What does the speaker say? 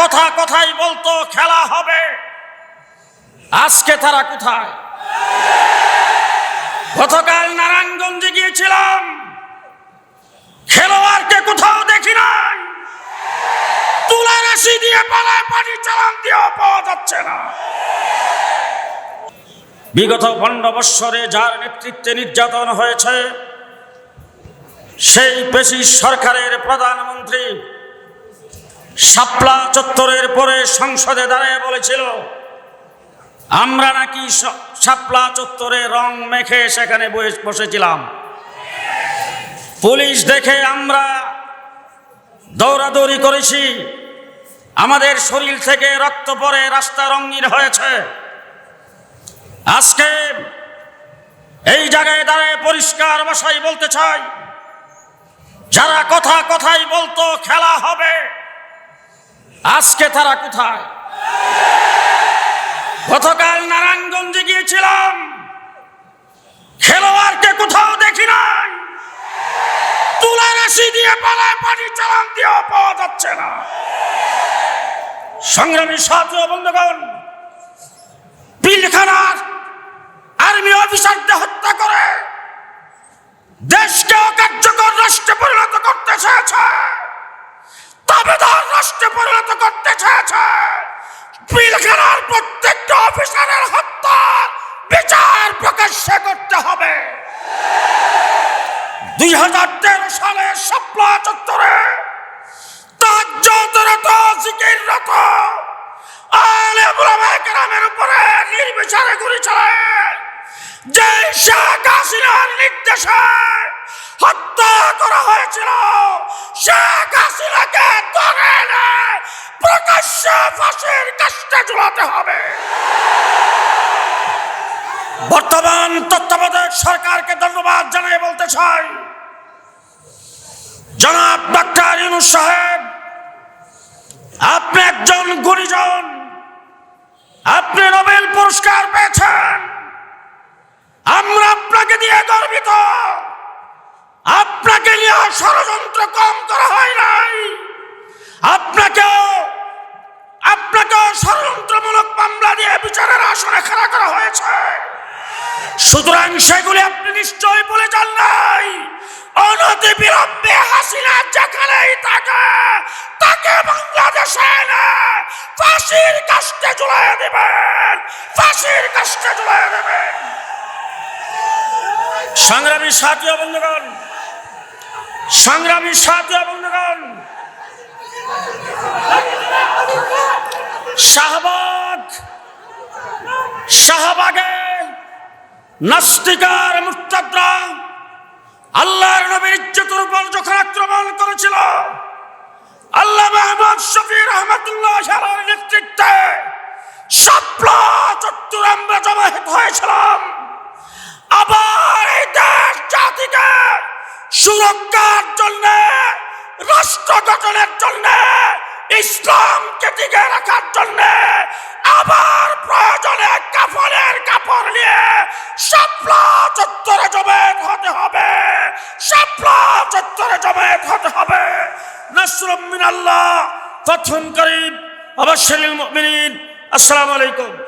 কথা কথাই বলতো, খেলা হবে। আজকে তারা কোথায়? গতকাল নারায়ণগঞ্জে গিয়েছিলাম। খেলোয়াড়কে কোথাও দেখি নাই। তুলা রাশি দিয়ে পালায় পানি চালান দিয়েও পাওয়া যাচ্ছে না। বিগত পনেরো বৎসরে যার নেতৃত্বে নির্যাতন হয়েছে, সেই পেশি সরকারের প্রধানমন্ত্রী শাপলা চত্বরের পরে সংসদে দাঁড়িয়ে বলেছিল, আমরা নাকি শাপলা চত্বরে রং মেখে সেখানে বসে- বসেছিলাম। পুলিশ দেখে আমরা দৌড়াদৌড়ি করেছি। আমাদের শরীর থেকে রক্ত পরে রাস্তা রঙিন হয়েছে। আজকে এই জায়গায় দাঁড়িয়ে পরিষ্কার ভাষায় বলতে চাই, যারা কথা কথাই বলতো খেলা হবে। আজকে তারা কোথায়? গতকাল নারায়ণগঞ্জে গিয়েছিলাম। খেলোয়াড়কে কোথাও দেখি নাই। তুলা রাশি দিয়ে পালায় পানি চালান দিয়েও পাওয়া যাচ্ছে না। সংগ্রামী সাহায্য বন্ধুগণ প্রত্যেকটা অফিসারের হত্যা বিচার প্রকাশ্যে করতে হবে। দুই হাজার তেরো সালে শাপলা চত্বরে তাজ্জতরত জিকিররত আলে বুলামায়ে কেরামের উপরে নির্বিচারে গুলি চালায়। যে শেখ হাসিনার নির্দেশে হত্যা করা হয়েছিল, শেখ হাসিনাকে ধরে এনে প্রকাশ্যে ঝুলাতে হবে। বর্তমান তত্ত্বাবধায়ক সরকারকে ধন্যবাদ জানিয়ে বলতে চাই। জনাব ডাক্তার ইউনুস সাহেব, আপনি একজন গুণীজন। আপনি নোবেল পুরস্কার পেয়েছেন। আমরা আপনাকে দিয়ে গর্বিত আপনাকে নিয়ে ষড়যন্ত্র কম করা হয় নাই আপনাকেও আপনাকেও ষড়যন্ত্রমূলক মামলা দিয়ে বিচারের আসনে খাড়া করা হয়েছে সুতরাং সেগুলি আপনি নিশ্চয়ই বলে যান নাই। অনতি বিলম্বে হাসিনা যেখানেই থাকে, তাকে বাংলাদেশে এনে ফাঁসির কাষ্টে ঝুলাই দেবেন। ফাঁসির কাষ্টে ঝুলাই দেবেন। সংগ্রামী সাথী বন্ধুগণ, সংগ্রামী সাথী বন্ধুগণ শাহবাগ নাস্তিকার মুর্তাদরা আল্লাহর নবীর ইজ্জতের উপর যখন আক্রমণ করেছিল, আল্লাহ মাহমুদ শফি রহমতুল্লাহ সালার নেতৃত্বে শাপলা চত্বর আমরা জমায়েত হয়েছিলাম। আবার এই দেশ জাতিকে সুরক্ষার জন্য, রাষ্ট্র গঠনের জন্য, ইসলামকে টিকে রাখার জন্য আবার প্রয়োজনে কাফনের কাপড় নিয়ে শাপলা চত্বরে জমায়েত হতে হবে শাপলা চত্বরে জমায়েত হতে হবে আসসালামু আলাইকুম।